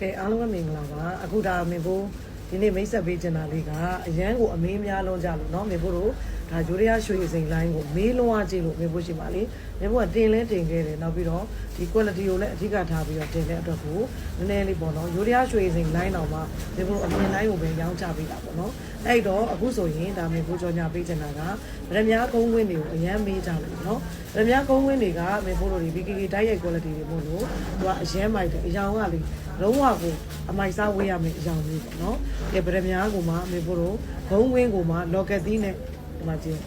ကဲအားလုံးပဲမင်္ဂလာပါအခုဒါမင်ဖို့ဒီနေ့မိတ်ဆက်ပေးချင်တာလေးကအရန်ကိုအမေးများလုံးကြလို့เนาะမင်ဖို့တို့ ဒါဂျိုရီယာရွှေစိန်လိုင်းကိုမေးလုံးဝကြည့်လို့မေးဖို့ရှိပါလေမေးဖို့ကတင်လဲတင်ခဲ့တယ်နောက်ပြီးတော့ဒီ quality ကိုလည်းအဓိကထားပြီးတော့တင်တဲ့အတွက်ကိုနည်းနည်းလေးပေါ့နော်ဂျိုရီယာရွှေစိန်လိုင်းတော်မှာမေးဖို့အမြင်လိုင်းကိုပဲရောင်းချပေးတာပေါ့နော်အဲ့တော့အခုဆိုရင်ဒါမေးဖို့ကြောညာပေးချင်တာကဗရမ ्या ကုန်းဝင်းတွေကိုအရန်မေးကြတယ်ပေါ့နော်ဗရမ ्या ကုန်းဝင်းတွေကမေးဖို့လို့ဒီ BKK တိုက်ရိုက် quality တွေမို့လို့သူကအရန်မိုက်တယ်အယောင်ကလေလုံးဝကိုအမိုက်စားဝေးရမယ်အယောင်မျိုးပေါ့နော်ဒီဗရမ ्या ကိုမှမေးဖို့လို့ဘုံဝင်းကိုမှ locket သီးနဲ့ ဒီမှာကျင်း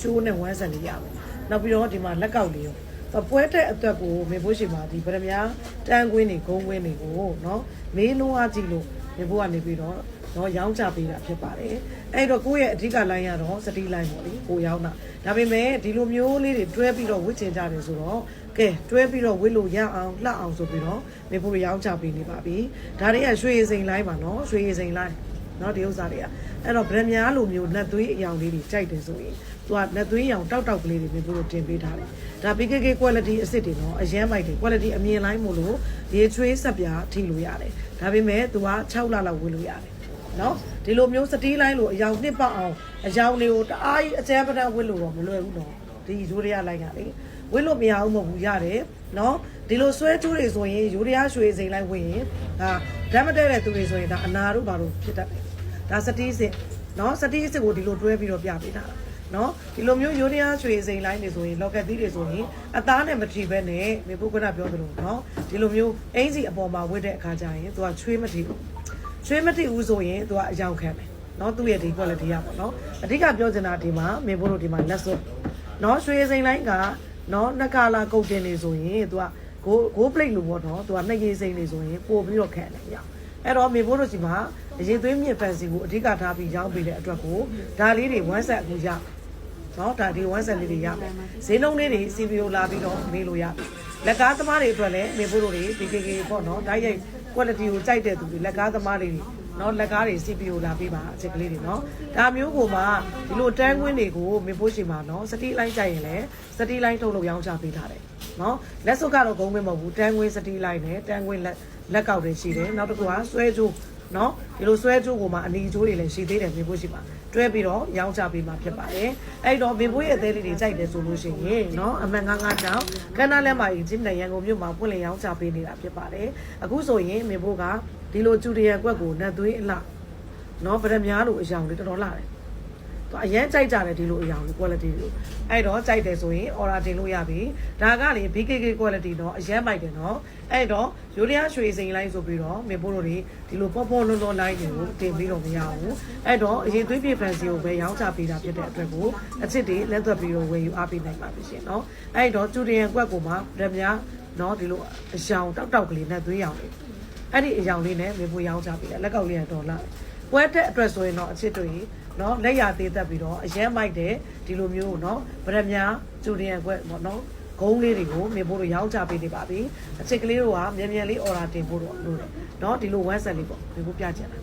ချိုးနဲ့ဝမ်းဆန်လေးရမယ်။နောက်ပြီးတော့ဒီမှာလက်ကောက်လေးရောတော့ပွဲတဲ့အသက်ကိုမေဖို့ရှိမှာဒီဗရမ ्या တန်းကွင်းတွေဂုံကွင်းတွေကိုနော်မေးလုံးဝကြည့်လို့မေဖို့ကနေပြီးတော့တော့ရောင်းချပေးတာဖြစ်ပါတယ်။အဲ့တော့ကိုယ့်ရဲ့အဓိကလိုင်းကတော့စတီးလိုင်းပေါ့လေကိုရောင်းတာ။ဒါပေမဲ့ဒီလိုမျိုးလေးတွေတွဲပြီးတော့ဝစ်ချင်ကြတယ်ဆိုတော့ကဲတွဲပြီးတော့ဝစ်လို့ရအောင်လှအောင်ဆိုပြီးတော့မေဖို့ရောင်းချပေးနေပါပြီ။ဒါတွေကရွှေရည်စိန်လိုင်းပါနော်ရွှေရည်စိန်လိုင်းနော်ဒီဥစ္စာတွေက အဲ့တော့ဗရမ ्या လိုမျိုးလက်သွေးအယောင်လေးတွေကြိုက်တယ်ဆိုရင်သူကလက်သွေးရောင်တောက်တောက်ကလေးတွေမေဖို့တင်ပေးထားတယ်။ဒါ PKK quality အစ်စ်တွေနော်အရန်မိုက်တယ် quality အမြင်လိုင်းမို့လို့ရေချွေးဆက်ပြားထိလို့ရတယ်။ဒါပေမဲ့သူက6လလောက်ဝစ်လို့ရတယ်။နော်ဒီလိုမျိုးစတီးလိုင်းလိုအယောင်နှစ်ပတ်အောင်အယောင်လေးကိုတအားကြီးအကျန်းပဒံဝစ်လို့တော့မလွယ်ဘူးနော်ဒီရိုးရရလိုင်းကလေဝစ်လို့မရဘူးမဟုတ်ဘူးရတယ်နော်ဒီလိုဆွဲချိုးတွေဆိုရင်ရိုးရရရွှေစိန်လိုက်ဝင်ရင်ဒါဓာတ်မတည့်တဲ့သူတွေဆိုရင်ဒါအနာတို့ဘာလို့ဖြစ်တတ်တယ် ဒါစတိစစ်နော်စတိစစ်ကိုဒီလိုတွဲပြီးတော့ပြပေးတာနော်ဒီလိုမျိုးရိုးတရားချွေစိန်လိုင်းတွေဆိုရင် locket သီးတွေဆိုရင်အသားနဲ့မထီပဲနဲ့မေဖို့ကနပြောသလိုနော်ဒီလိုမျိုးအင်းစီအပေါ်မှာဝတ်တဲ့အခါကျရင်သူကချွေးမထီဘူးချွေးမထီဘူးဆိုရင်သူကအယောင်ခံတယ်နော်သူ့ရဲ့ဒီ quality ရပါနော်အဓိကပြောချင်တာဒီမှာမေဖို့တို့ဒီမှာလက်စွပ်နော်ချွေစိန်လိုင်းကနော်နှကလာကုတ်တင်နေဆိုရင်သူက go go plate လို့ပေါ့နော်သူကနှစ်ရေးစိန်နေဆိုရင်ပို့ပြီးတော့ခံတယ်ရအောင် အဲ့တော့မင်းဘိုးတို့ဒီမှာအရေးသွေးမြင့်ဖန်စီကိုအဓိကထားပြီးရောင်းပေးတဲ့အတွက်ကိုဒါလေးတွေဝမ်းဆက်အခုရနော်ဒါဒီဝမ်းဆက်လေးတွေရမယ်ဈေးနှုန်းလေးတွေ CPO လာပြီးတော့မေးလို့ရပြီလက်ကားသမားတွေအတွက်လည်းမေဖို့တို့တွေ BKK ပေါ့နော်ဓာတ်ရိုက် quality ကိုကြိုက်တဲ့သူတွေလက်ကားသမားတွေနော်လက်ကားတွေ CPO လာပြီးပါအချက်ကလေးတွေနော်ဒါမျိုးကိုမှဒီလိုတန်းကွင်းတွေကိုမေဖို့ရှိမှာနော်စတီးလိုင်းကြိုက်ရင်လည်းစတီးလိုင်းထုတ်လို့ရောင်းချပေးထားတယ် နော်လက်စုပ်ကတော့ဂုံးမမဟုတ်ဘူးတန်းကွင်းစတီးလိုင်းနဲ့တန်းကွင်းလက်လက်ကောက်တွေရှိတယ်နောက်တစ်ခုကဆွဲကြိုးနော်ဒီလိုဆွဲကြိုးကိုမှအနီကြိုးတွေလည်းရှိသေးတယ်မေဖို့ရှိမှာတွဲပြီးတော့ရောင်းချပေးမှာဖြစ်ပါတယ်အဲ့တော့မေဖို့ရဲ့အသေးလေးတွေကြိုက်တယ်ဆိုလို့ရှိရင်နော်အမှန်9 9တောင်ကန္နာလက်မှာကြီးဂျင်းနဲ့ရန်ကုန်မြို့မှာပွင့်လင်းရောင်းချပေးနေတာဖြစ်ပါတယ်အခုဆိုရင်မေဖို့ကဒီလိုကျူရီယံကွက်ကိုနတ်သွေးအလှနော်ဗရမ ्या လို့အယောင်လေးတော်တော်လာတယ်သူ အရင်ကြိုက်ကြတယ်ဒီလိုအယောင်လေး quality တွေအဲ့တော့ကြိုက်တယ်ဆိုရင် order တင်လို့ရပြီဒါကလေ BKK quality တော့အရင်မိုက်တယ်နော်အဲ့တော့ရိုးရရွှေစိန်လိုင်းဆိုပြီးတော့မေဖို့တို့တွေဒီလိုပေါ့ပေါ့လွန်းလွန်းလိုင်းတွေကိုတင်ပြီးတော့မရဘူးအဲ့တော့အရင်သွေးပြေဖန်စီကိုပဲရောင်းချပေးတာဖြစ်တဲ့အတွက်ကိုအစ်စ်တွေလက်သွက်ပြီးတော့ဝယ်ယူအားပေးနိုင်ပါပြီရှင်နော်အဲ့တော့ကျူရီယံကွက်ကိုမှဗရမ ्या နော်ဒီလိုအယောင်တောက်တောက်ကလေးနဲ့သွေးရောင်လေးအဲ့ဒီအယောင်လေးနဲ့မေဖို့ရောင်းချပေးတယ်လက်ကောက်လေးကဒေါ်လာပွဲတဲ့အတွက်ဆိုရင်တော့အချစ်တွေ နော်လက်ရသေးသက်ပြီးတော့အရင်မိုက်တယ်ဒီလိုမျိုးနော်ဗရမ ्या ကျူရီယံကွက်ပေါ့နော်ဂုံးလေးတွေကိုမေဖို့တို့ရောင်းချပေးနေပါပြီအချစ်ကလေးတို့ကမြန်မြန်လေး order တင်ဖို့တော့လို့တယ်နော်ဒီလိုဝမ်းဆက်လေးပေါ့မေဖို့ပြချင်တာ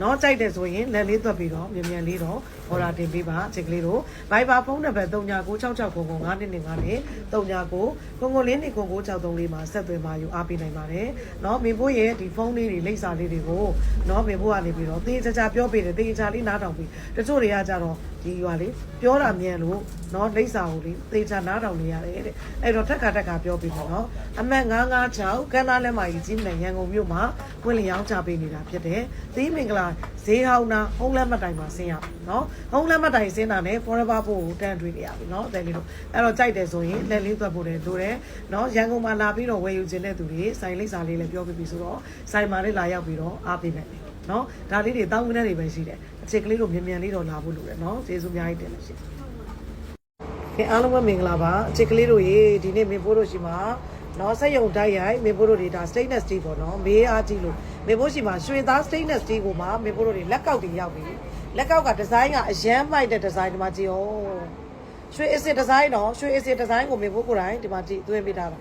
နော်ကြိုက်တယ်ဆိုရင်လက်လေးသွက်ပြီးတော့မြန်မြန်လေးတော့ဟော်လာတင်ပေးပါချစ်ကလေးတို့ Viber ဖုန်းနံပါတ်39666999နဲ့9နဲ့39ကိုကိုလေးနေကို9634မှာဆက်သွယ်မှာယူအားပေးနိုင်ပါတယ်နော်မင်ဖို့ရဲ့ဒီဖုန်းလေးတွေလိပ်စာလေးတွေကိုနော်မင်ဖို့ကနေပြီးတော့တေးချာချာပြောပေးတယ်တေးချာလေးနားထောင်ပြီးတချို့တွေကကြတော့ဒီရွာလေးပြောတာမြန်လို့နော်လိပ်စာကိုလေးတေးချာနားထောင်နေရတယ်တဲ့အဲ့တော့ထက်ခါထက်ခါပြောပြီးပေါ့နော်အမတ်996ကန္နာလက်မကြီးကြီးမြန်ရန်ကုန်မြို့မှာဝင်လျောင်းချပေးနေတာဖြစ်တယ်သီးမင်္ဂလာတာဈေးဟောင်းတာဟုံးလက်မတိုင်မှာဆင်းရပြီနော်ဟုံးလက်မတိုင်ဆင်းတာနဲ့ forever ဖို့ကိုတန်းတွေးနေရပြီနော်အဲလေးတို့အဲ့တော့ကြိုက်တယ်ဆိုရင်လက်လေးသွက်ဖို့တယ်လိုတယ်နော်ရန်ကုန်မှာလာပြီးတော့ဝယ်ယူခြင်းတဲ့သူတွေဆိုင်လိပ်စာလေးလည်းပြောပြပြီဆိုတော့ဆိုင်မှာလေးလာရောက်ပြီးတော့အားပေးမယ်နော်ဒါလေးတွေတောင်းကနဲ့တွေပဲရှိတယ်အခြေကလေးတို့မြန်မြန်လေးတော့လာဖို့လိုတယ်နော်ကျေးဇူးအများကြီးတင်လို့ရှိတယ်အားလုံးပဲမင်္ဂလာပါအခြေကလေးတို့ရေဒီနေ့မင်းဖို့လို့ရှိမှာ နော်စက်ယုံတိုက်ရိုက်မေဖို့တို့တွေဒါ stainless steel ပေါ့နော်မေးအားကြည့်လို့မေဖို့ရှိမှာရွှေသား stainless steel ကိုမှမေဖို့တို့တွေလက်ကောက်တွေရောက်ပြီလက်ကောက်ကဒီဇိုင်းကအရန်မိုက်တဲ့ဒီဇိုင်းဒီမှာကြည့်ဩရွှေအစ်စ်ဒီဇိုင်းနော်ရွှေအစ်စ်ဒီဇိုင်းကိုမေဖို့ကိုယ်တိုင်ဒီမှာကြည့်သွင်းပေးထားတာ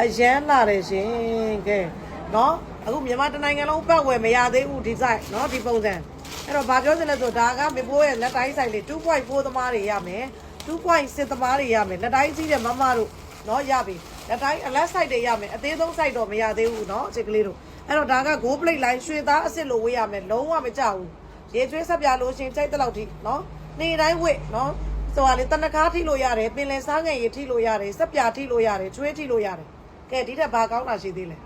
အရန်လာတယ်ရှင်ကဲနော်အခုမြန်မာတနိုင်ငံလုံးပတ်ဝယ်မရသေးဘူးဒီဇိုင်းနော်ဒီပုံစံအဲ့တော့ဗာပြောစင်လဲဆိုဒါကမေဖို့ရဲ့လက်တိုင်းဆိုင်လေး2.4သမားတွေရမယ်2.6သမားတွေရမယ်လက်တိုင်းစီးတဲ့မမတို့နော်ရပြီ လက်တိုင်းအလက် site တွေရမယ်အသေးဆုံး site တော့မရသေးဘူးเนาะအချစ်ကလေးတို့အဲ့တော့ဒါက gold plate line ရွှေသားအစ်စ်လိုဝေးရမယ်လုံးဝမကြဘူးရေကျွေးဆက်ပြလို့ရှရင်ကြိုက်တဲ့လောက်ထိเนาะနေတိုင်းဝစ်เนาะဆိုပါလေတနခါထိလို့ရတယ်ပင်လယ်စားငယ်ရထိလို့ရတယ်ဆက်ပြထိလို့ရတယ်ချွေးထိလို့ရတယ်ကဲဒီထက်ဘာကောင်းတာရှိသေးလဲ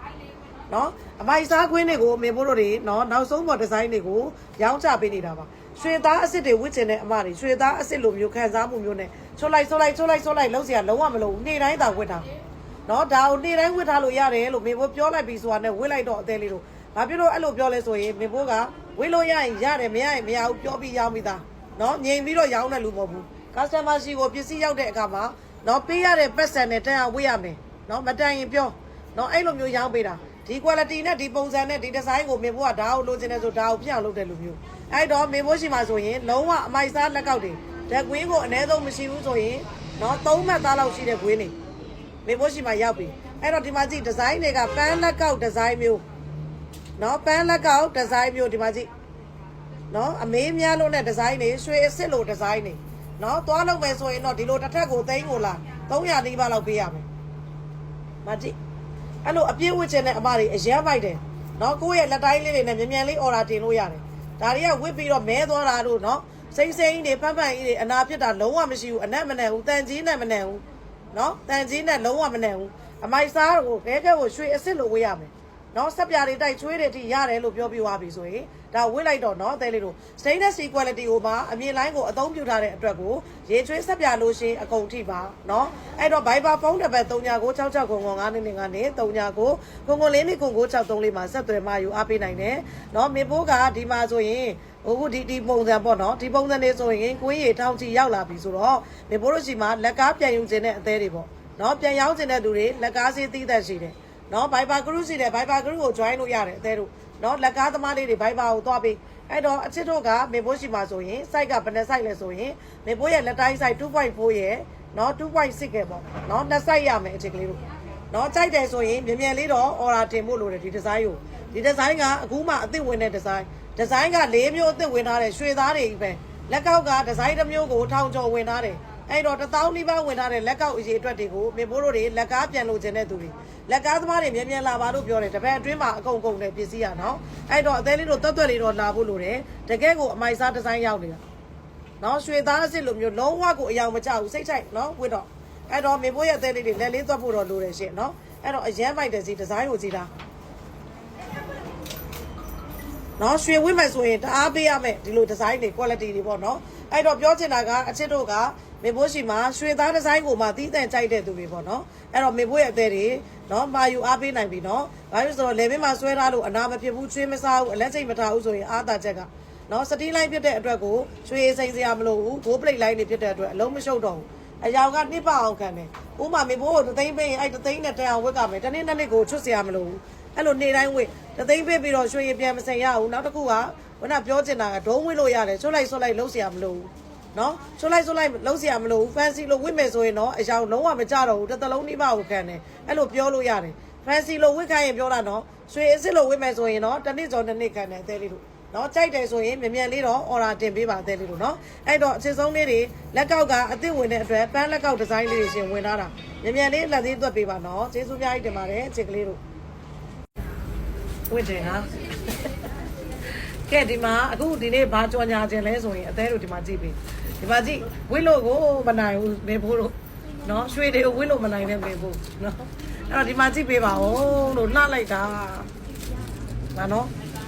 နော်အမိုက်စားခွင်းတွေကိုအမေဘိုးတို့တွေနော်နောက်ဆုံးပေါ်ဒီဇိုင်းတွေကိုရောင်းချပေးနေတာပါရွှေသားအစ်စ်တွေဝစ်ချင်တဲ့အမတွေရွှေသားအစ်စ်လိုမျိုးခံစားမှုမျိုးနဲ့ချိုးလိုက်ချိုးလိုက်ချိုးလိုက်ချိုးလိုက်လုံးစရာလုံးဝမလုံးဘူးနေ့တိုင်းသာဝစ်တာ နော်ဒါကိုနေ့တိုင်းဝစ်ထားလို့ရတယ်လို့မေဘိုးပြောလိုက်ပြီးဆိုတာနဲ့ဝစ်လိုက်တော့အသေးလေးတို့ဘာဖြစ်လို့အဲ့လိုပြောလဲဆိုရင်မေဘိုးကဝစ်လို့ရရင်ရတယ်မရရင်မရဘူးပြောပြီးရောင်းပြီးသားနော်ငြိမ်ပြီးတော့ရောင်းတဲ့လူမဟုတ်ဘူး customer ရှိကိုပစ္စည်းရောက်တဲ့အခါမှာနော်ပေးရတဲ့ပတ်စံနဲ့တန်အောင်ဝစ်ရမယ်နော်မတန်ရင်ပြောနော်အဲ့လိုမျိုးရောင်းပေးတာဒီ quality နဲ့ဒီပုံစံနဲ့ဒီ design ကိုမေဘိုးကဒါကိုလိုချင်တယ်ဆိုဒါကိုပြအောင်လုပ်တဲ့လူမျိုးအဲ့တော့မေဘိုးရှိမှာဆိုရင်လုံးဝအမိုက်စားလက်ကောက်တွေဓာတ်ကွင်းကိုအနည်းဆုံးမရှိဘူးဆိုရင်နော်သုံးမှတ်သားလောက်ရှိတဲ့ကွင်းတွေ မေဘိုးရှိမှာရောက်ပြီအဲ့တော့ဒီမှာကြည့် design တွေကပန်းလက်ကောက် design မျိုးနော်ပန်းလက်ကောက် design မျိုးဒီမှာကြည့်နော်အမေးများလို့နဲ့ဒီဇိုင်းတွေရွှေအစ်စ်လိုဒီဇိုင်းတွေနော်သွားလုပ်မယ်ဆိုရင်တော့ဒီလိုတစ်ထက်ကိုသိန်းကိုလာ300နီးပါးလောက်ပေးရမယ်မတိအဲ့လိုအပြည့်ဝချင်တဲ့အမတွေအရန်ပိုက်တယ်နော်ကိုယ့်ရဲ့လက်တိုင်းလေးတွေနဲ့မြန်မြန်လေးအော်ဒါတင်လို့ရတယ်ဒါတွေကဝစ်ပြီးတော့မဲသွားတာတို့နော်စိမ့်စိမ့်တွေဖတ်ဖတ်ကြီးတွေအနာဖြစ်တာလုံးဝမရှိဘူးအနက်မနဲ့ဘူးတန်ကြီးနဲ့မနဲ့ဘူး နော်တန်ကြီးနဲ့လုံးဝမနဲ့ဘူးအမိုက်စားကိုဘဲကဲကိုရွှေအစ်စ်လိုဝေးရမယ်နော်ဆက်ပြားတွေတိုက်ချွေးတွေထိရတယ်လို့ပြောပြသွားပြီဆိုရင်ဒါဝစ်လိုက်တော့နော်အသေးလေးတို့ stainless steel quality ကိုမှအမြင်လိုင်းကိုအသုံးပြုထားတဲ့အတွက်ကိုရေချွေးဆက်ပြားလို့ရှိရင်အကုန်ထိပါနော်အဲ့တော့ Viber ဖုန်းနံပါတ်3966ခု9နေနေကနေ39ကိုကိုကိုလေးနေကိုကို634မှာဆက်သွယ်မှယူအားပေးနိုင်တယ်နော်မေပိုးကဒီမှာဆိုရင် ဟိုခုဒီဒီပုံစံပေါ့နော်ဒီပုံစံလေးဆိုရင်ကိုကြီးထောင်ချီရောက်လာပြီဆိုတော့မေပိုးတို့ရှိမှာလက်ကားပြန်ယူခြင်းတဲ့အသေးတွေပေါ့နော်ပြန်ရောက်ခြင်းတဲ့သူတွေလက်ကားစေးသီးသက်ရှိတယ်နော် Viber group စီတယ် Viber group ကို join လို့ရတယ်အသေးတို့နော်လက်ကားသမားလေးတွေ Viber ကိုသွားပေးအဲ့တော့အချစ်တို့ကမေဘိုးရှိမှာဆိုရင် site ကဘယ်နှ site လဲဆိုရင်မေဘိုးရဲ့လက်တိုင်း site 2.4ရဲ့နော်2.6ကဲပေါ့နော်နှစ် site ရမယ်အချစ်ကလေးတို့နော်ကြိုက်တယ်ဆိုရင်မြန်မြန်လေးတော့ order တင်ဖို့လိုတယ်ဒီ design ကိုဒီ design ကအခုမှအသစ်ဝင်တဲ့ design design က၄မျိုးအသစ်ဝင်ထားတယ်ရွှေသားတွေကြီးပဲလက်ကောက်က design တစ်မျိုးကိုထောင်ကျော်ဝင်ထားတယ်အဲ့တော့တစ်သောင်းနီးပါးဝင်ထားတဲ့လက်ကောက်အရေးအတွက်တွေကိုမေဘိုးတို့တွေလက်ကားပြန်လို့ခြင်းတဲ့သူတွေလက်ကားသမားတွေမြန်မြန်လာပါလို့ပြောတယ်တပည့်အတွင်းမှာအကုန်ကုန်တဲ့ပစ္စည်းရနော်အဲ့တော့အသေးလေးတို့တွတ်တွတ်လေးတော့လာဖို့လိုတယ်တကယ်ကိုအမိုက်စားဒီဇိုင်းရောက်နေတာနော်ရွှေသားအစ်စ်လိုမျိုးလုံးဝကိုအယောင်မကျဘူးစိတ်ချိုက်နော်ဝစ်တော့အဲ့တော့မေဘိုးရဲ့အသေးလေးတွေလက်လေးသွတ်ဖို့တော့လိုတယ်ရှင့်နော်အဲ့တော့အရန်မိုက်တဲ့စီဒီဇိုင်းကိုကြည့်တာ နော်ရွှေဝိမဲ့ဆိုရင်တအားပေးရမယ်ဒီလိုဒီဇိုင်းတွေ quality တွေပေါ့နော်အဲ့တော့ပြောချင်တာကအချစ်တို့ကမေဘိုးရှိမှာရွှေသားဒီဇိုင်းကိုမှတီးတန့်ကြိုက်တဲ့သူတွေပေါ့နော်အဲ့တော့မေဘိုးရဲ့အသေးတွေနော်မာယူအားပေးနိုင်ပြီနော်ဘာလို့လဲဆိုတော့လေဘင်းမှာဆွဲထားလို့အနာမဖြစ်ဘူးချွေးမစားဘူးအလက်ချိန်မထားဘူးဆိုရင်အားသာချက်ကနော်စတီးလိုင်းဖြစ်တဲ့အတွက်ကိုရွှေစိမ့်စရာမလိုဘူးဂိုးပလိတ်လိုင်းတွေဖြစ်တဲ့အတွက်အလုံးမရှုပ်တော့ဘူးအယောင်ကနှစ်ပအောင်ခံတယ်ဥမာမေဘိုးကိုသသိန်းပေးရင်အဲ့သသိန်းနဲ့တန်အောင်ဝတ်ကမယ်တနေ့နှစ်နေ့ကိုချွတ်စရာမလိုဘူး အဲ့လိုနေတိုင်းဝစ်တသိန်းပေးပြီးတော့ရွှေရပြန်မစင်ရဘူးနောက်တစ်ခုကခုနပြောချင်တာကဒုံးဝစ်လို့ရတယ်ချွတ်လိုက်ဆွတ်လိုက်လုံးเสียမလို့ဘူးနော်ချွတ်လိုက်ဆွတ်လိုက်လုံးเสียမလို့ဘူး fancy လို့ဝစ်မယ်ဆိုရင်တော့အယောင်လုံးဝမကြတော့ဘူးတစ်သလုံးနှိမကိုခံတယ်အဲ့လိုပြောလို့ရတယ် fancy လို့ဝစ်ခိုင်းရင်ပြောတာနော်ရွှေအစ်စ်လို့ဝစ်မယ်ဆိုရင်တော့တစ်နှစ်ကျော်တစ်နှစ်ခံတယ်အသေးလေးတို့နော်ကြိုက်တယ်ဆိုရင်မြန်မြန်လေးတော့ order တင်ပေးပါအသေးလေးတို့နော်အဲ့တော့အခြေဆုံးလေးတွေလက်ကောက်ကအသစ်ဝင်တဲ့အတွက်ပန်းလက်ကောက်ဒီဇိုင်းလေးတွေရှင်ဝင်လာတာမြန်မြန်လေးလက်သေးသွက်ပေးပါနော်ကျေးဇူးများကြီးတင်ပါတယ်အချစ်ကလေးတို့ ဝစ်တယ်ဟာကဲဒီမှာအခုဒီနေ့ဘာကြော်ညာခြင်းလဲဆိုရင်အသေးတို့ဒီမှာကြည့်ပြီဒီမှာကြည့်ဝစ်လို့ကိုမနိုင်ဘူးမေဖို့တို့နော်ရွှေတွေကိုဝစ်လို့မနိုင်တဲ့မေဖို့နော်အဲ့တော့ဒီမှာကြည့်ပေးပါဦးလို့လှလိုက်တာငါနော်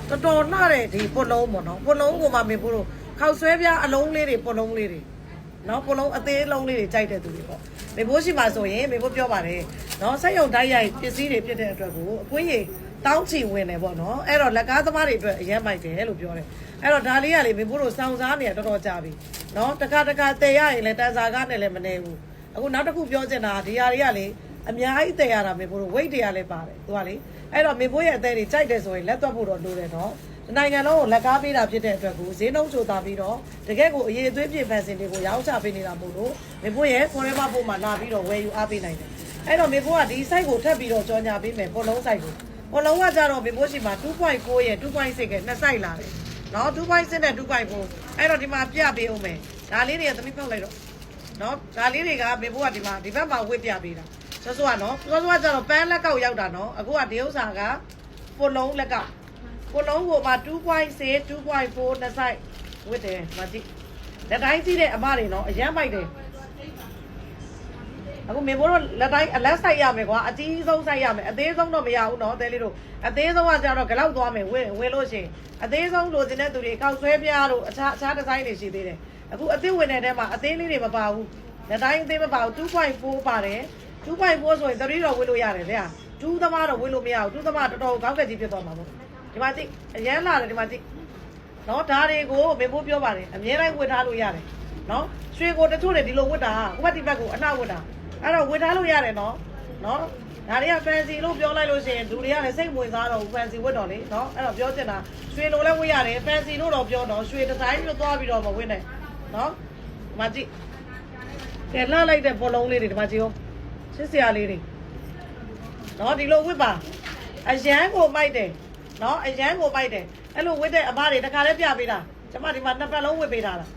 တော်တော်လှတဲ့ဒီပုတ်လုံးပေါ့နော်ပုတ်လုံးကိုမှမေဖို့တို့ခောက်ဆွဲပြားအလုံးလေးတွေပုတ်လုံးလေးတွေနော်ပလုံးအသေးလုံးလေးတွေကြိုက်တဲ့သူတွေပေါ့မေဘိုးရှိမှာဆိုရင်မေဘိုးပြောပါတယ်နော်ဆက်ယုံတိုက်ရိုက်ပစ္စည်းတွေဖြစ်တဲ့အတွက်ကိုအကွင်းကြီး တောင်းချီဝင်တယ်ပေါ့နော်အဲ့တော့လက်ကားသမားတွေအတွက်အရင်မိုက်တယ်လို့ပြောတယ်အဲ့တော့ဒါလေးကလေမေဘိုးတို့စောင်းစားနေရတော်တော်ကြာပြီနော်တခါတခါတည်ရရင်လည်းတန်စာကားနဲ့လည်းမနေဘူးအခုနောက်တစ်ခုပြောချင်တာဒီဟာတွေကလေအများကြီးတည်ရတာမေဘိုးတို့ weight တွေကလည်းပါတယ်သူကလေအဲ့တော့မေဘိုးရဲ့အသေးတွေကြိုက်တယ်ဆိုရင်လက်သွက်ဖို့တော့လိုတယ်နော်ဒီနိုင်ငံလုံးကိုလက်ကားပေးတာဖြစ်တဲ့အတွက်ကိုဈေးနှုန်းချိုတာပြီးတော့တကယ်ကိုအရေးအသွေးပြည့်ဖန်စင်တွေကိုရောင်းချပေးနေတာမို့လို့မေဖို့ရဲ့ forever ဖို့မှာလာပြီးတော့ဝယ်ယူအားပေးနိုင်တယ်အဲ့တော့မေဖို့ကဒီ site ကိုထပ်ပြီးတော့ကြော်ညာပေးမယ်ပေါ်လုံး site ကို ပေါ်လုံးကကြတော့မေဖို့ရှိမှာ2.4ရဲ့2.6ရဲ့နှစ် site လာတယ်နော်2.6နဲ့2.4အဲ့တော့ဒီမှာပြပေးအောင်မယ်ဒါလေးတွေကသမီးဖောက်လိုက်တော့နော်ဒါလေးတွေကမေဖို့ကဒီမှာဒီဘက်မှာဝစ်ပြပေးတာစောစောကနော်စောစောကကျတော့ပန်းလက်ကောက်ရောက်တာနော်အခုကဒီဥစ္စာကပုတ်လုံးလက်ကောက်ပုတ်လုံးကိုမှ2.6 2.4နှစ်ဆိုင်ဝတ်တယ်မကြည့်လက်တိုင်းကြည့်တဲ့အမတွေနော်အရန်ပိုက်တယ် အခုမေဘောတော့လက်တိုင်းအလက်ဆိုင်ရမယ်ကွာအကြီးဆုံးဆိုင်ရမယ်အသေးဆုံးတော့မရဘူးနော်တဲလေးတို့အသေးဆုံးကကျတော့ဂလောက်သွားမယ်ဝယ်ဝယ်လို့ရှိရင်အသေးဆုံးလိုချင်တဲ့သူတွေကောက်ဆွဲပြားတို့အခြားအခြားဒီဇိုင်းတွေရှိသေးတယ်အခုအသေးဝင်တဲ့ထဲမှာအသေးလေးတွေမပါဘူးလက်တိုင်းအသေးမပါဘူး2.4ပါတယ်2.4ဆိုရင်3တော့ဝယ်လို့ရတယ်ဗျာ2သမားတော့ဝယ်လို့မရဘူး2သမားတော်တော်ကောက်ကက်ကြီးဖြစ်သွားမှာပေါ့ဒီမှာကြည့်အရန်လာတယ်ဒီမှာကြည့်နော်ဒါတွေကိုမေဖို့ပြောပါတယ်အမြဲတမ်းဝတ်ထားလို့ရတယ်နော်ရွှေကိုတချို့တွေဒီလိုဝတ်တာဥပတိဘက်ကိုအနှောက်ဝတ်တာ အဲ့တော့ဝတ်ထားလို့ရတယ်နော်နော်ဒါတွေက fancy လို့ပြောလိုက်လို့ရှိရင်လူတွေကလည်းစိတ်ဝင်စားတော့ဘူး fancy ဝတ်တော့လေနော်အဲ့တော့ပြောချင်တာရွှေလိုလည်းဝတ်ရတယ် fancy လို့တော့ပြောတော့ရွှေဒီဇိုင်းမျိုးသွားပြီးတော့မဝတ်နဲ့နော်ဒီမှာကြည့်ကဲလှလိုက်တဲ့ဘောလုံးလေးတွေဒီမှာကြည့်ဦးချစ်စရာလေးတွေနော်ဒီလိုဝတ်ပါအရန်ကိုမိုက်တယ်နော်အရန်ကိုမိုက်တယ်အဲ့လိုဝတ်တဲ့အမတွေတခါလည်းပြပေးတာကျမဒီမှာနှစ်ပတ်လုံးဝတ်ပေးတာလား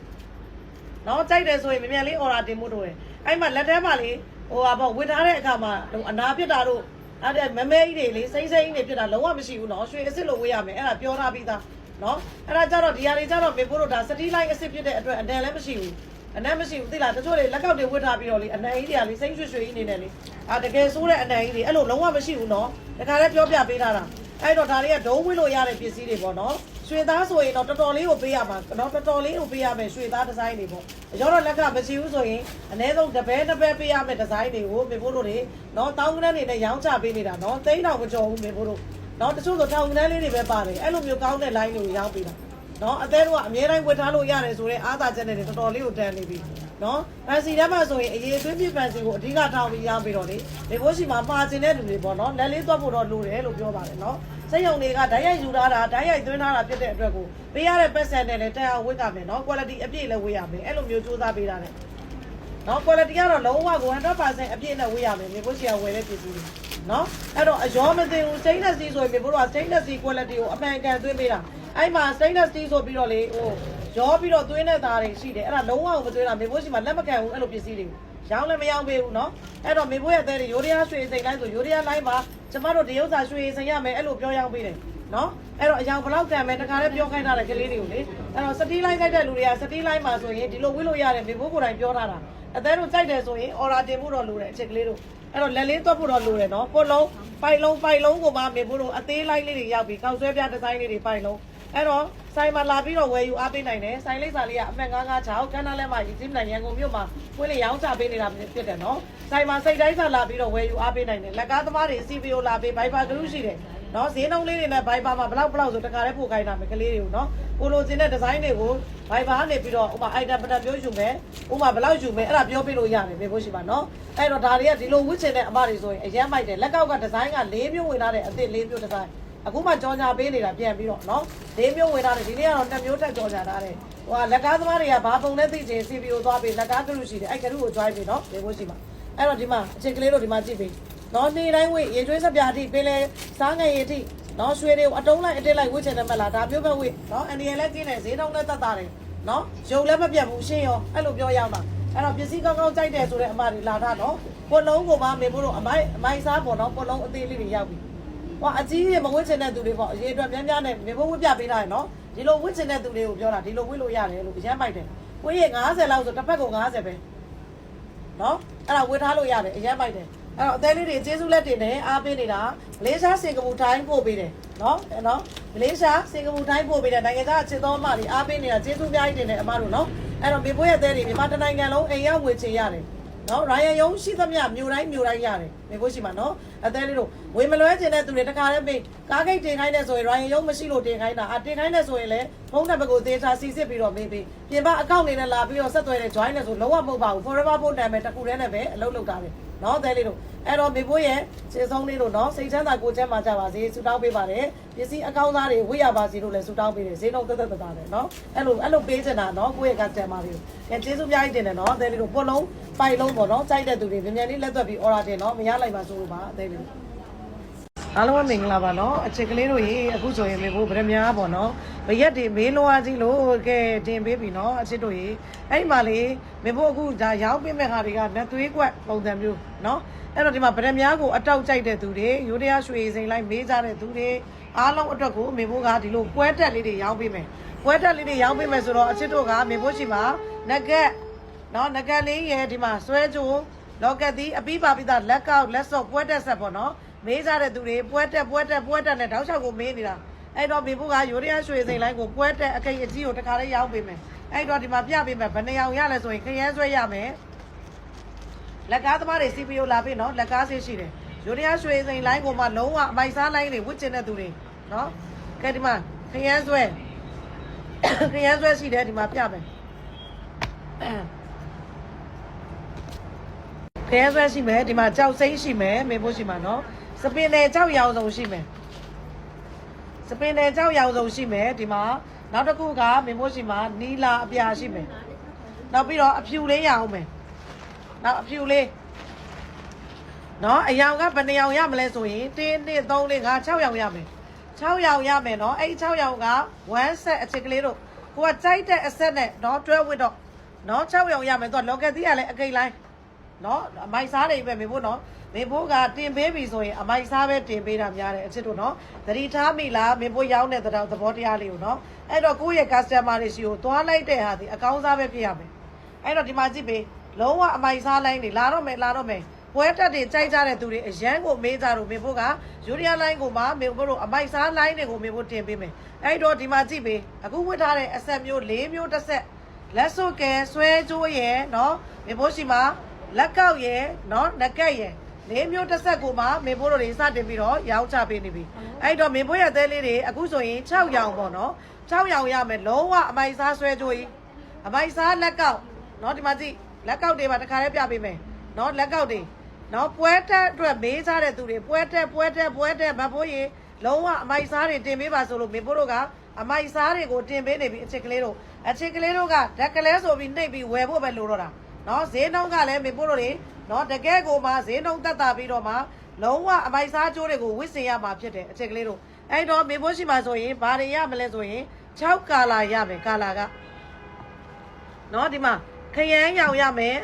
နော်ကြိုက်တယ်ဆိုရင်မြန်မြန်လေး order တင်ဖို့တို့တယ် အဲ့မှာလက်ထဲမှာလေဟိုဟာပေါ့ဝစ်ထားတဲ့အခါမှာအနာပြစ်တာတို့အဲ့ဒါမမဲကြီးတွေလေစိမ့်စိမ့်တွေပြစ်တာလုံးဝမရှိဘူးနော်ရွှေအစ်စ်လိုဝေးရမယ်အဲ့ဒါပြောထားပြီးသားနော်အဲ့ဒါကြတော့ဒီဟာတွေကြတော့မေဖို့တို့ဒါစတီးလိုက်အစ်စ်ပြစ်တဲ့အတွက်အနံလည်းမရှိဘူးအနံမရှိဘူးသိလားတချို့တွေလက်ကောက်တွေဝစ်ထားပြီးတော့လေအနံကြီးတွေကလေစိမ့်ရွှေရွှေကြီးနေတယ်လေအာတကယ်ဆိုးတဲ့အနံကြီးတွေအဲ့လိုလုံးဝမရှိဘူးနော်တခါလည်းပြောပြပေးထားတာအဲ့တော့ဒါတွေကဒုံးဝစ်လို့ရတဲ့ပစ္စည်းတွေပေါ့နော် ရွှေသားဆိုရင်တော့တော်တော်လေးကိုပေးရမှာနော်တော်တော်လေးကိုပေးရမယ်ရွှေသားဒီဇိုင်းတွေပေါ့ရောတော့လက်ကမရှိဘူးဆိုရင်အနည်းဆုံးတစ်ပဲတစ်ပဲပေးရမယ်ဒီဇိုင်းတွေကိုမေဖို့တို့တွေနော်တောင်းကန်းတွေနဲ့ရောင်းချပေးနေတာနော်သိန်းတော်မကျော်ဘူးမေဖို့တို့နော်တချို့ဆိုထောင်ကန်းလေးတွေပဲပါတယ်အဲ့လိုမျိုးကောင်းတဲ့ line တွေကိုရောင်းပေးတာနော်အသေးတို့ကအများတိုင်းဝတ်ထားလို့ရတယ်ဆိုတော့အားသာချက်နဲ့တော်တော်လေးကိုတန်နေပြီ နော်ဖန်စီထဲမှာဆိုရင်အရေးသွင်းပြဖန်စီကိုအဓိကထောက်ပြီးရောင်းပေးတော့လေမေဖို့ရှိမှာမှာကျင်တဲ့လူတွေပေါ့နော်လက်လေးသွားဖို့တော့လိုတယ်လို့ပြောပါတယ်နော်စက်ရုံတွေကဓာတ်ရိုက်ယူထားတာဓာတ်ရိုက်သွင်းထားတာဖြစ်တဲ့အတွက်ကိုပေးရတဲ့ပတ်စံနဲ့လည်းတက်အောင်ဝတ်ကြမယ်နော် quality အပြည့်လည်းဝတ်ရမယ်အဲ့လိုမျိုးစူးစမ်းပေးတာနဲ့နော် quality ကတော့လုံးဝကို100%အပြည့်နဲ့ဝတ်ရမယ်မြေဖို့ချီကဝယ်တဲ့ပစ္စည်းတွေနော်အဲ့တော့အယောမသိဘူး stainless steel ဆိုရင်မြေဖို့က stainless steel quality ကိုအမှန်ကန်သွင်းပေးတာအဲ့မှာ stainless steel ဆိုပြီးတော့လေဟို ရောပြီးတော့သွင်းတဲ့သားတွေရှိတယ်အဲ့ဒါလုံးဝကိုမသွင်းတာမြေဖို့ချီမှာလက်မကန်ဘူးအဲ့လိုပစ္စည်းတွေရောင်းလည်းမရောင်းပေးဘူးเนาะအဲ့တော့မေဖို့ရဲ့အသေးတွေရိုးရရားရွှေစိန်တိုင်းဆိုရိုးရရားလိုင်းမှာကျမတို့တရုပ်စာရွှေစိန်ရမယ်အဲ့လိုပြောရောင်းပေးတယ်နော်အဲ့တော့အယောင်ဘလောက်တန်မယ်တခါလေးပြောခိုင်းထားတဲ့ကလေးတွေကိုလေအဲ့တော့စတီးလိုင်းခိုက်တဲ့လူတွေကစတီးလိုင်းမှာဆိုရင်ဒီလိုဝိလို့ရတယ်မေဖို့ကိုယ်တိုင်ပြောထားတာအသေးတို့ကြိုက်တယ်ဆိုရင် order တင်ဖို့တော့လိုတယ်အချက်ကလေးတို့အဲ့တော့လက်လေးသွတ်ဖို့တော့လိုတယ်နော်ပုတ်လုံးပိုက်လုံးပိုက်လုံးကိုမှမေဖို့တို့အသေးလိုက်လေးတွေရောက်ပြီးကောက်ဆွဲပြဒီဇိုင်းလေးတွေပိုက်လုံးအဲ့တော့ ဆိုင်မှာလာပြီးတော့ဝယ်ယူအားပေးနိုင်တယ်ဆိုင်လိပ်စာလေးကအမှတ်996ကန်းနာလဲမှာရည်စည်းနိုင်ရန်ကုန်မြို့မှာပွင့်လေရောင်းချပေးနေတာဖြစ်တယ်နော်ဆိုင်မှာစိတ်တိုင်းစာလာပြီးတော့ဝယ်ယူအားပေးနိုင်တယ်လက်ကားသမားတွေ CPO လာပေး Viber group ရှိတယ်နော်ဈေးနှုန်းလေးတွေနဲ့ Viber မှာဘလောက်ဘလောက်ဆိုတခါလေးပို့ခိုင်းတာမယ်ကလေးတွေကိုနော်ကိုလိုချင်တဲ့ဒီဇိုင်းတွေကို Viber ကနေပြီးတော့ဥပမာ item ပတံမျိုးယူမယ်ဥပမာဘလောက်ယူမယ်အဲ့ဒါပြောပြလို့ရတယ်မေဖို့ရှိပါနော်အဲ့တော့ဒါတွေကဒီလိုဝစ်ချင်တဲ့အမတွေဆိုရင်အရန်မိုက်တယ်လက်ကောက်ကဒီဇိုင်းက၄မျိုးဝင်လာတဲ့အသစ်၄မျိုးဒီဇိုင်း အခုမှကြော်ညာပေးနေတာပြန်ပြီးတော့နော်၄မျိုးဝင်လာတယ်ဒီနေ့ကတော့2မျိုးထပ်ကြော်ညာထားတယ်ဟိုကလက်ကားသမားတွေကဘာပုံနဲ့သိချင် CPO သွားပြီးလက်ကားကလူရှိတယ်အဲ့ကလူကို join ပြီးနော်မေဖို့ရှိပါအဲ့တော့ဒီမှာအချိန်ကလေးတို့ဒီမှာကြည့်ပေးနော်နေ့တိုင်းဝေးရေကျွေးစပြားအထိပင်လေစားငယ်ရည်အထိနော်ရွှေတွေကိုအတုံးလိုက်အတစ်လိုက်ဝစ်ချင်တယ်မလားဒါမျိုးပဲဝေးနော်အန်ဒီရယ်လည်းကျင်းတယ်ဈေးနှုန်းလည်းတက်တာတယ်နော်ရုပ်လည်းမပြတ်ဘူးရှင်းရောအဲ့လိုပြောရောက်တာအဲ့တော့ပစ္စည်းကောင်းကောင်းကြိုက်တယ်ဆိုတဲ့အမတွေလာတာနော်ပွက်လုံးကိုမှမေဖို့တို့အမိုက်အမိုက်စားပေါ့နော်ပွက်လုံးအသေးလေးတွေရောက်ပြီ ဟောအကြီးကြီးမဝစ်ချင်တဲ့သူတွေပေါ့အရေးအတွက်များများနဲ့မေဖို့ဝစ်ပြပေးထားရနော်ဒီလိုဝစ်ချင်တဲ့သူတွေကိုပြောတာဒီလိုဝစ်လို့ရတယ်လို့အရင်မိုက်တယ်ကိုကြီး90လောက်ဆိုတစ်ဖက်ကို90ပဲနော်အဲ့ဒါဝေထားလို့ရတယ်အရင်ပိုက်တယ်အဲ့တော့အသေးလေးတွေကျေးဇူးလက်တင်တယ်အားပေးနေတာမလေးရှားစင်ကာပူထိုင်းပို့ပေးတယ်နော်အဲ့နော်မလေးရှားစင်ကာပူထိုင်းပို့ပေးတယ်နိုင်ငံခြားအခြေသောအမတွေအားပေးနေတာကျေးဇူးအများကြီးတင်တယ်အမတို့နော်အဲ့တော့မေဖိုးရဲ့အသေးတွေမြန်မာတစ်နိုင်ငံလုံးအိမ်ရောက်ငွေချေရတယ် နော်ရိုင်ယံယုံရှိသမျှမြို့တိုင်းမြို့တိုင်းရတယ်မေဖိုးရှိမှာနော်အသေးလေးတို့ဝေမလွဲကျင်တဲ့သူတွေတခါတည်းပေးကားဂိတ်တင်ခိုင်းတဲ့ဆိုရင်ရိုင်ယံယုံမရှိလို့တင်ခိုင်းတာအတင်ခိုင်းတဲ့ဆိုရင်လည်းဖုန်းနံပါတ်ကိုသေချာစီစစ်ပြီးတော့မေးပေးပြင်ပအကောင့်နေနဲ့လာပြီးတော့ဆက်သွယ်တဲ့ join နဲ့ဆိုလုံးဝမဟုတ်ပါဘူး forever ဖုန်းနံပါတ်တစ်ခုတည်းနဲ့ပဲအလုပ်လုပ်တာပဲ နော်အသေးလေးတို့အဲ့တော့မေဖိုးရဲ့စေဆုံးလေးတို့နော်စိတ်ချမ်းသာကိုယ်ချမ်းသာကြပါစေဆုတောင်းပေးပါတယ်ပစ္စည်းအကောင်းသားတွေဝိရပါစေလို့လည်းဆုတောင်းပေးတယ်ဈေးနှုန်းသက်သက်သက်သာတယ်နော်အဲ့လိုအဲ့လိုပေးချင်တာနော်ကိုယ့်ရဲ့ကတန်ပါလေးကိုအဲကျေးဇူးအများကြီးတင်တယ်နော်အသေးလေးတို့ပုတ်လုံးပိုက်လုံးပေါ့နော်ကြိုက်တဲ့သူတွေမြန်မြန်လေးလက်သွက်ပြီး order တင်နော်မရလိုက်ပါဆိုလို့ပါအသေးလေး အားလုံးပဲမင်္ဂလာပါနော်အချစ်ကလေးတို့ရေအခုဆိုရင်မေဖို့ဗရမ ्या ပေါ့နော်ဗရက်တွေမေးလွှားကြီးလို့ကဲတင်ပေးပြီနော်အချစ်တို့ရေအဲ့ဒီမှာလေမေဖို့အခုဒါရောင်းပေးမဲ့ဟာတွေကလက်သွေးကွက်ပုံစံမျိုးနော်အဲ့တော့ဒီမှာဗရမ ्या ကိုအတောက်ကြိုက်တဲ့သူတွေရိုးတရားရွှေစိန်လိုက်မေးကြတဲ့သူတွေအားလုံးအတွက်ကိုမေဖို့ကဒီလိုပွဲတက်လေးတွေရောင်းပေးမယ်ပွဲတက်လေးတွေရောင်းပေးမယ်ဆိုတော့အချစ်တို့ကမေဖို့ရှိမှာငကက်နော်ငကက်လေးရဲ့ဒီမှာဆွဲကြိုးလောကက်သည်အပိပါပိသားလက်ကောက်လက်စော့ပွဲတက်ဆက်ပေါ့နော် မေးကြတဲ့သူတွေပွဲတက်ပွဲတက်ပွဲတက်နဲ့တောက်လျှောက်ကိုမေးနေတာအဲ့တော့မိဖို့ကရိုးရရရွှေစိန်လိုင်းကိုပွဲတက်အကိတ်အကြီးကိုတခါလေးရောက်ပေးမယ်အဲ့တော့ဒီမှာပြပေးမယ်ဘယ်နှယောင်ရလဲဆိုရင်ခရမ်းဆွဲရမယ်လက်ကားသမားတွေ CPU လာပြီနော်လက်ကားဆေးရှိတယ်ရိုးရရရွှေစိန်လိုင်းကိုမှလုံးဝအမိုက်စားလိုင်းတွေဝစ်ကျင်တဲ့သူတွေနော်ကဲဒီမှာခရမ်းဆွဲခရမ်းဆွဲရှိတယ်ဒီမှာပြမယ်ဖဲဆွဲရှိမယ်ဒီမှာကြောက်စိမ့်ရှိမယ်မေဖို့ရှိမှာနော် စပင်နယ်ကြောက်ရောင်စုံရှိမယ်စပင်နယ်ကြောက်ရောင်စုံရှိမယ်ဒီမှာနောက်တစ်ခုကမေဖို့ရှိမှာနီလာအပြာရှိမယ်နောက်ပြီးတော့အဖြူလေးရအောင်မယ်နောက်အဖြူလေးနော်အယောင်ကဘယ်နှယောင်ရမလဲဆိုရင်1 2 3 4 5 6ယောင်ရမယ်6ယောင်ရမယ်နော်အဲ့6ယောင်က1 set အချစ်ကလေးတို့ကိုကကြိုက်တဲ့အဆက်နဲ့နော်တွဲဝစ်တော့နော်6ယောင်ရမယ်သူကလောကက်သီးကလည်းအကိတ်လိုက်နော်အမိုက်စားတွေပဲမေဖို့နော် မေဖို့ကတင်ပေးပြီဆိုရင်အမိုက်စားပဲတင်ပေးတာများတယ်အချစ်တို့နော်သတိထားမိလားမေဖို့ရောင်းတဲ့သဘောတရားလေးကိုနော်အဲ့တော့ကိုယ့်ရဲ့ customer တွေရှိကိုသွားလိုက်တဲ့ဟာဒီအကောင်းစားပဲဖြစ်ရမယ်အဲ့တော့ဒီမှာကြည့်ပေးလုံးဝအမိုက်စားလိုင်းတွေလာတော့မယ်လာတော့မယ်ပွဲတက်တွေကြိုက်ကြတဲ့သူတွေအရန်ကိုမေးကြတော့မေဖို့ကယူရီးယားလိုင်းကိုမှမေဖို့တို့အမိုက်စားလိုင်းတွေကိုမေဖို့တင်ပေးမယ်အဲ့တော့ဒီမှာကြည့်ပေးအခုဝတ်ထားတဲ့အဆက်မျိုး၄မျိုးတစ်ဆက်လက်စုပ်ကဲဆွဲကြိုးရယ်နော်မေဖို့ရှိမှာလက်ကောက်ရယ်နော်ငကက်ရယ် လေးမျိုးတစ်ဆက်ကိုမှမေဖိုးတို့တွေစတင်ပြီးတော့ရောင်းချပေးနေပြီအဲ့တော့မေဖိုးရဲ့သဲလေးတွေအခုဆိုရင်6ရောင်ပေါ့နော်6ရောင်ရမယ်လုံးဝအမိုက်စားဆွဲကြိုးကြီးအမိုက်စားလက်ကောက်နော်ဒီမှာကြည့်လက်ကောက်တွေပါတခါလေးပြပေးမယ်နော်လက်ကောက်တွေနော်ပွဲတက်အတွက်မေးစားတဲ့သူတွေပွဲတက်ပွဲတက်ပွဲတက်မဖိုးရင်လုံးဝအမိုက်စားတွေတင်ပေးပါဆိုလို့မေဖိုးတို့ကအမိုက်စားတွေကိုတင်ပေးနေပြီအချစ်ကလေးတို့အချစ်ကလေးတို့ကဓာတ်ကလေးဆိုပြီးနှိပ်ပြီးဝယ်ဖို့ပဲလိုတော့တာ နော်ဈေးနှုန်းကလည်းမေပို့လို့တွေနော်တကယ်ကိုမှဈေးနှုန်းတက်တာပြီးတော့မှလုံးဝအမိုက်စားကျိုးတွေကိုဝစ်စင်ရမှာဖြစ်တယ်အချက်ကလေးတို့အဲ့တော့မေပို့ရှိမှာဆိုရင်ဘာတွေရမလဲဆိုရင်6ကာလာရမယ်ကာလာကနော်ဒီမှာခရမ်းရောင်ရမယ်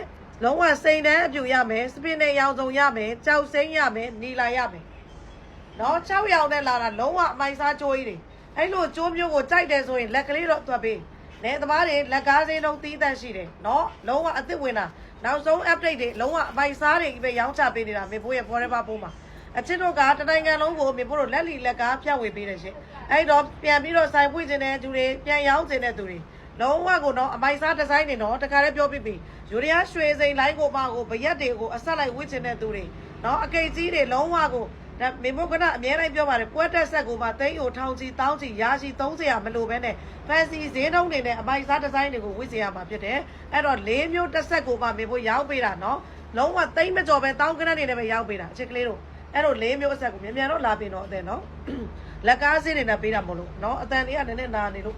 လုံးဝစိန်တန်းအပြူရမယ်စပင်းနဲ့ရောင်စုံရမယ်ကြောက်စိမ့်ရမယ်နီလာရမယ်နော်6ရောင်နဲ့လာတာလုံးဝအမိုက်စားကျိုးကြီးတွေအဲ့လိုကျိုးမျိုးကိုကြိုက်တယ်ဆိုရင်လက်ကလေးတော့တွက်ပေး နေသမားတွေလက်ကားစေးလုံးတီးတန့်ရှိတယ်နော်လုံးဝအသစ်ဝင်တာနောက်ဆုံး update တွေလုံးဝအပိုင်စားတွေပဲရောင်းချပေးနေတာမေဖိုးရဲ့ forever ပိုးမှာအချစ်တို့ကတနိုင်ငံလုံးကိုမေဖိုးတို့လက်လီလက်ကားဖြန့်ဝေပေးတယ်ရှင်အဲ့တော့ပြန်ပြီးတော့ဆိုင်ပွင့်နေတဲ့သူတွေပြန်ရောင်းနေတဲ့သူတွေလုံးဝကိုနော်အမိုက်စားဒီဇိုင်းတွေနော်တခါတည်းပြောပြပြီယူရီးယားရွှေစိန်လိုင်းကိုပါကိုဗရက်တွေကိုအဆက်လိုက်ဝစ်ချင်တဲ့သူတွေနော်အကိတ်ကြီးတွေလုံးဝကို ဒါမေမိုကနာအများတိုင်းပြောပါတယ်ပွဲတက်ဆက်ကိုမှသိန်းကိုထောင်ချီတောင်းချီရာချီ30ရမလို့ပဲနဲ့ fancy ဈေးနှုန်းတွေနဲ့အမိုက်စားဒီဇိုင်းတွေကိုဝစ်စေရမှာဖြစ်တယ်အဲ့တော့၄မျိုးတစ်ဆက်ကိုမှမေဖို့ရောင်းပေးတာနော်လုံးဝသိန်းမကျော်ပဲတောင်းကနက်နေနဲ့ပဲရောင်းပေးတာအချစ်ကလေးတို့အဲ့တော့၄မျိုးအဆက်ကိုမြန်မြန်တော့လာပြင်တော့အတဲ့နော်လက်ကားဈေးတွေနဲ့ပေးတာမလို့နော်အတန်လေးကနည်းနည်းနာနေလို့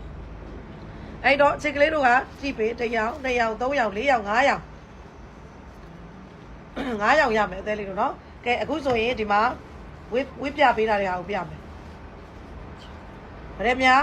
အဲ့တော့အချစ်ကလေးတို့ကကြည့်ပေးတစ်ယောက်နှစ်ယောက်သုံးယောက်လေးယောက်ငါးယောက်ငါးယောက်ရမယ်အသေးလေးတို့နော်ကဲအခုဆိုရင်ဒီမှာ ဝစ်ဝစ်ပြပေးတာတွေဟာကိုပြမယ်ဗရဲများ